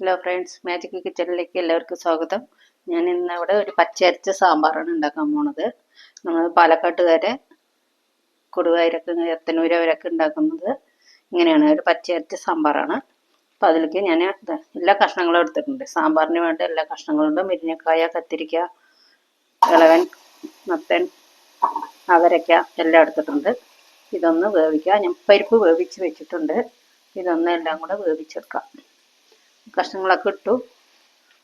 Hello friends magic കിച്ചണിലേക്ക് എല്ലാവർക്കും സ്വാഗതം. ഞാൻ ഇന്ന് ഇവിടെ ഒരു പച്ചയരച്ച സാമ്പാറാണ് ഉണ്ടാക്കാൻ പോണത്. നമ്മൾ പാലക്കാട്ടുകാരെ കൊടുവായൂരൊക്കെ എത്തനൂര് അവരൊക്കെ ഉണ്ടാക്കുന്നത് ഇങ്ങനെയാണ്. ഒരു പച്ചയരച്ച സാമ്പാറാണ്. അപ്പോൾ അതിലേക്ക് ഞാൻ എല്ലാ കഷ്ണങ്ങളും എടുത്തിട്ടുണ്ട്. സാമ്പാറിന് വേണ്ട എല്ലാ കഷ്ണങ്ങളും ഉണ്ട് മുരിങ്ങക്കായ കത്തിരിക്ക ഇളവൻ മത്തൻ അവരക്ക എല്ലാം എടുത്തിട്ടുണ്ട്. ഇതൊന്ന് വേവിക്കുക ഞാൻ പരിപ്പ് വേവിച്ച് വെച്ചിട്ടുണ്ട്. ഇതൊന്ന് എല്ലാം കൂടെ വേവിച്ചെടുക്കാം. കഷ്ണങ്ങളൊക്കെ ഇട്ടു.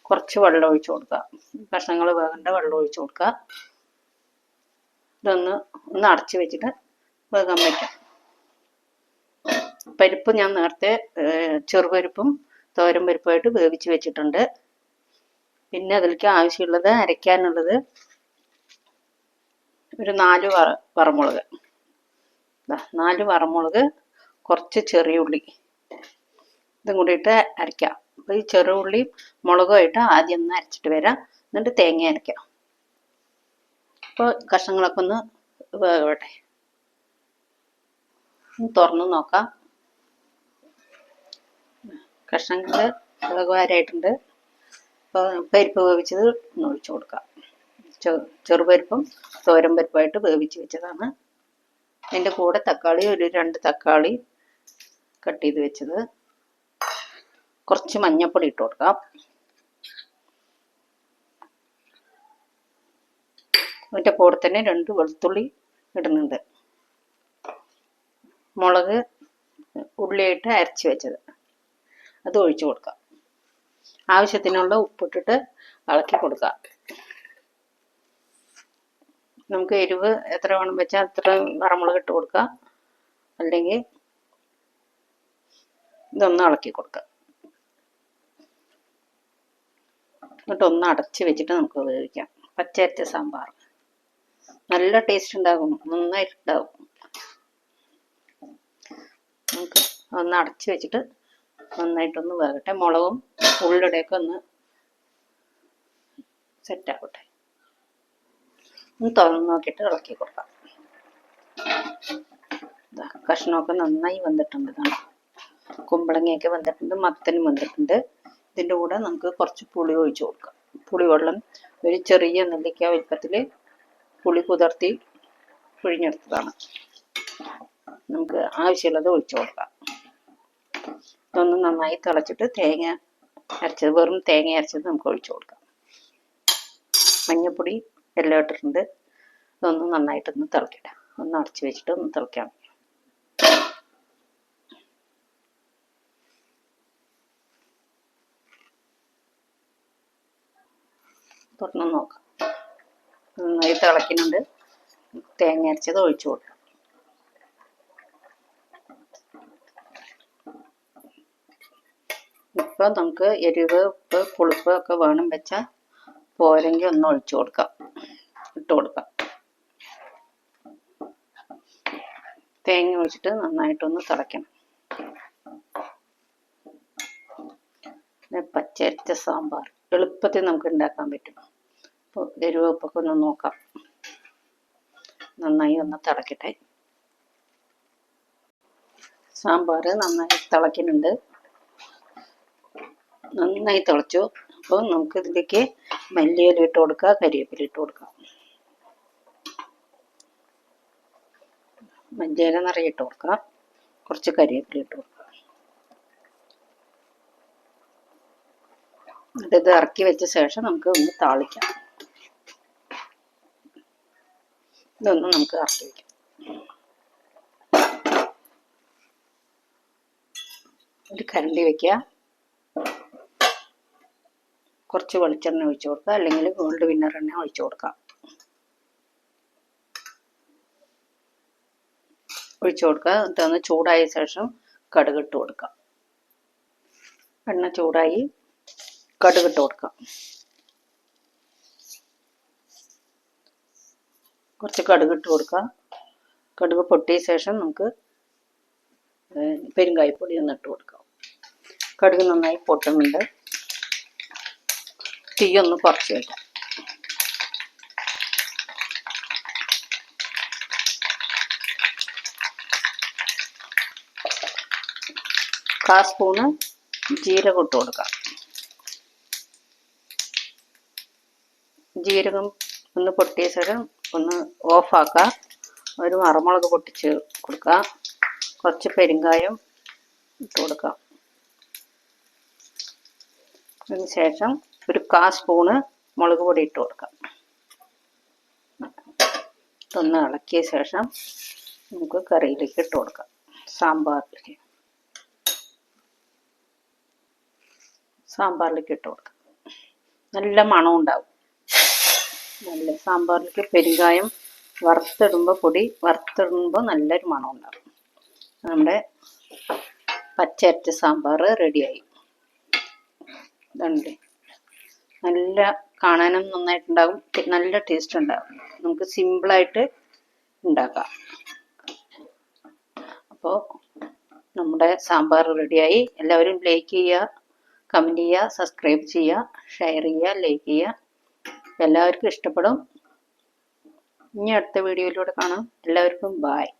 കുറച്ച് വെള്ളം ഒഴിച്ചു കൊടുക്കുക. കഷ്ണങ്ങൾ വേകേണ്ട വെള്ളം ഒഴിച്ചു കൊടുക്കുക. ഇതൊന്ന് ഒന്ന് അടച്ച് വെച്ചിട്ട് വേകാൻ പറ്റും പരിപ്പ് ഞാൻ നേരത്തെ ചെറുപരിപ്പും തോരൻ പരിപ്പുമായിട്ട് വേവിച്ച് വെച്ചിട്ടുണ്ട്. പിന്നെ അതിലേക്ക് ആവശ്യമുള്ളത് അരയ്ക്കാനുള്ളത് ഒരു നാല് വറ വറമുളക്. നാല് വറമുളക് കുറച്ച് ചെറിയ ഉള്ളി. ഇതും കൂടിയിട്ട് അരയ്ക്കാം. അപ്പോൾ ഈ ചെറുള്ളി മുളകുമായിട്ട് ആദ്യം ഒന്ന് അരച്ചിട്ട് വരാം. എന്നിട്ട് തേങ്ങ അരയ്ക്കാം അപ്പോൾ കഷ്ണങ്ങളൊക്കെ ഒന്ന് വേകട്ടെ തുറന്ന് നോക്കാം. കഷ്ണങ്ങൾ വേഗവാരായിട്ടുണ്ട് അപ്പോൾ പരിപ്പ് വേവിച്ചത് ഒഴിച്ചു കൊടുക്കാം. ചെറുപരിപ്പും തോരൻ പരിപ്പായിട്ട് വേവിച്ച് വെച്ചതാണ്. അതിന്റെ കൂടെ തക്കാളി ഒരു രണ്ട് തക്കാളി കട്ട് ചെയ്ത് വെച്ചത്. കുറച്ച് മഞ്ഞൾപ്പൊടി ഇട്ട് കൊടുക്കാം. അതിന്റെ കൂടെ തന്നെ രണ്ട് വെളുത്തുള്ളി ഇടുന്നുണ്ട്. മുളക് ഉള്ളിയിട്ട് അരച്ച് വെച്ചത്. അത് ഒഴിച്ചു കൊടുക്കാം. ആവശ്യത്തിനുള്ള ഉപ്പിട്ടിട്ട് ഇളക്കി കൊടുക്കാം. നമുക്ക് എരിവ് എത്ര വേണം വെച്ചാൽ അത്ര വറമുളക് ഇട്ട് കൊടുക്കാം. അല്ലെങ്കിൽ ഇതൊന്ന് ഇളക്കി കൊടുക്കാം. എന്നിട്ട് ഒന്ന് അടച്ച് വെച്ചിട്ട് നമുക്ക് ഉപയോഗിക്കാം പച്ചരച്ച സാമ്പാർ. നല്ല ടേസ്റ്റ് ഉണ്ടാകും. നന്നായിട്ടുണ്ടാകും നമുക്ക് ഒന്ന് അടച്ച് വെച്ചിട്ട് നന്നായിട്ടൊന്ന് വേകട്ടെ മുളകും ഉള്ളിടയൊക്കെ ഒന്ന് സെറ്റ് ആവട്ടെ. ഒന്ന് തുറന്ന് നോക്കിയിട്ട് ഇളക്കി കൊടുക്കാം. കഷ്ണമൊക്കെ നന്നായി വന്നിട്ടുണ്ട്. കുമ്പളങ്ങയൊക്കെ വന്നിട്ടുണ്ട് മത്തനും വന്നിട്ടുണ്ട്. ഇതിന്റെ കൂടെ നമുക്ക് കുറച്ച് പുളി ഒഴിച്ച് കൊടുക്കാം. പുളിവെള്ളം ഒരു ചെറിയ നെല്ലിക്ക വലുപ്പത്തിൽ പുളി കുതിർത്തി പിഴിഞ്ഞെടുത്തതാണ്. നമുക്ക് ആവശ്യമുള്ളത് ഒഴിച്ചു കൊടുക്കാം. ഇതൊന്ന് നന്നായി തിളച്ചിട്ട് തേങ്ങ അരച്ചത് വെറും തേങ്ങ അരച്ചത് നമുക്ക് ഒഴിച്ചു കൊടുക്കാം. മഞ്ഞപ്പൊടി എല്ലാം ഇട്ടിട്ടുണ്ട്. ഇതൊന്ന് നന്നായിട്ടൊന്ന് തിളക്കട്ടെ ഒന്ന് അടച്ചു വെച്ചിട്ട് ഒന്ന് തിളയ്ക്കാം. തുറന്ന് നോക്കാം. നന്നായി തിളക്കുന്നുണ്ട് തേങ്ങ അരച്ചത് ഒഴിച്ചു കൊടുക്കാം. ഇപ്പം നമുക്ക് എരിവ് ഉപ്പ് പുളിപ്പ് ഒക്കെ വേണം വെച്ചാൽ പോരെങ്കിൽ ഒന്ന് ഒഴിച്ചു കൊടുക്കാം. ഇട്ട് കൊടുക്കാം. തേങ്ങ ഒഴിച്ചിട്ട് നന്നായിട്ടൊന്ന് തിളയ്ക്കണം. പച്ചരച്ച സാമ്പാർ എളുപ്പത്തിൽ നമുക്ക് ഉണ്ടാക്കാൻ പറ്റും. അപ്പോൾ എരിവപ്പൊക്കെ ഒന്ന് നോക്കാം. നന്നായി ഒന്ന് തിളക്കട്ടെ. സാമ്പാർ നന്നായി തിളക്കുന്നുണ്ട് നന്നായി തിളച്ചു. അപ്പോൾ നമുക്ക് ഇതിലേക്ക് മല്ലിയില ഇട്ട് കൊടുക്കുക കരിവേപ്പില ഇട്ട് കൊടുക്കാം. മല്ലിയില നിറയെ ഇട്ട് കൊടുക്കാം. കുറച്ച് കരിവേപ്പില ഇട്ട് കൊടുക്കാം. എന്നിട്ട് ഇത് ഇറക്കി വെച്ച ശേഷം നമുക്ക് ഒന്ന് താളിക്കാം. ഇതൊന്ന് നമുക്ക് കറക്റ്റ് വെക്കാം. ഒരു കരണ്ടി വെക്കുക. കുറച്ച് വെളിച്ചെണ്ണ ഒഴിച്ചു കൊടുക്കുക. അല്ലെങ്കിൽ ഗോൾഡ് വിന്നർ എണ്ണ ഒഴിച്ചു കൊടുക്കാം. ഒഴിച്ചു കൊടുക്കുക. ഒന്ന് ചൂടായ ശേഷം കടുകിട്ട് കൊടുക്കാം എണ്ണ ചൂടായി കടുകിട്ട് കൊടുക്കാം കുറച്ച് കടുക് ഇട്ട് കൊടുക്കാം കടുക് പൊട്ടിയ ശേഷം നമുക്ക് പെരുങ്കായപ്പൊടി ഒന്ന് ഇട്ട് കൊടുക്കാം. കടുക് നന്നായി പൊട്ടുന്നുണ്ട്. തീ ഒന്ന് കുറച്ച് വയ്ക്കാം കാ സ്പൂണ് ജീരകം ഇട്ട് കൊടുക്കാം. ജീരകം ഒന്ന് പൊട്ടിയ ശേഷം ഒന്ന് ഓഫാക്കുക ഒരു മറുമുളക് പൊട്ടിച്ച് കൊടുക്കുക കുറച്ച് പെരുങ്കായം ഇട്ട് കൊടുക്കാം. അതിന് ശേഷം ഒരു കാ സ്പൂണ് മുളക് പൊടി ഇട്ട് കൊടുക്കാം. ഇതൊന്ന് ഇളക്കിയ ശേഷം നമുക്ക് കറിയിലേക്ക് ഇട്ട് കൊടുക്കാം. സാമ്പാറിലേക്ക്. സാമ്പാറിലേക്ക് ഇട്ട് കൊടുക്കാം. നല്ല മണം ഉണ്ടാവും. നല്ല സാമ്പാറിലേക്ക് പെരുങ്കായം വറുത്തിടുമ്പോൾ പൊടി വറുത്തിടുമ്പോൾ നല്ലൊരു മണം ഉണ്ടാകും നമ്മുടെ പച്ചരച്ച സാമ്പാർ റെഡിയായി. ഇതുണ്ട്. നല്ല കാണാനും നന്നായിട്ടുണ്ടാകും. നല്ല ടേസ്റ്റ് ഉണ്ടാകും. നമുക്ക് സിമ്പിളായിട്ട് ഉണ്ടാക്കാം. അപ്പോൾ നമ്മുടെ സാമ്പാർ റെഡിയായി. എല്ലാവരും ലൈക്ക് ചെയ്യുക കമന്റ് ചെയ്യുക സബ്സ്ക്രൈബ് ചെയ്യുക ഷെയർ ചെയ്യുക ലൈക്ക് ചെയ്യുക. എല്ലാവർക്കും ഇഷ്ടപ്പെടും. ഇനി അടുത്ത വീഡിയോയിലൂടെ കാണാം. എല്ലാവർക്കും ബായ്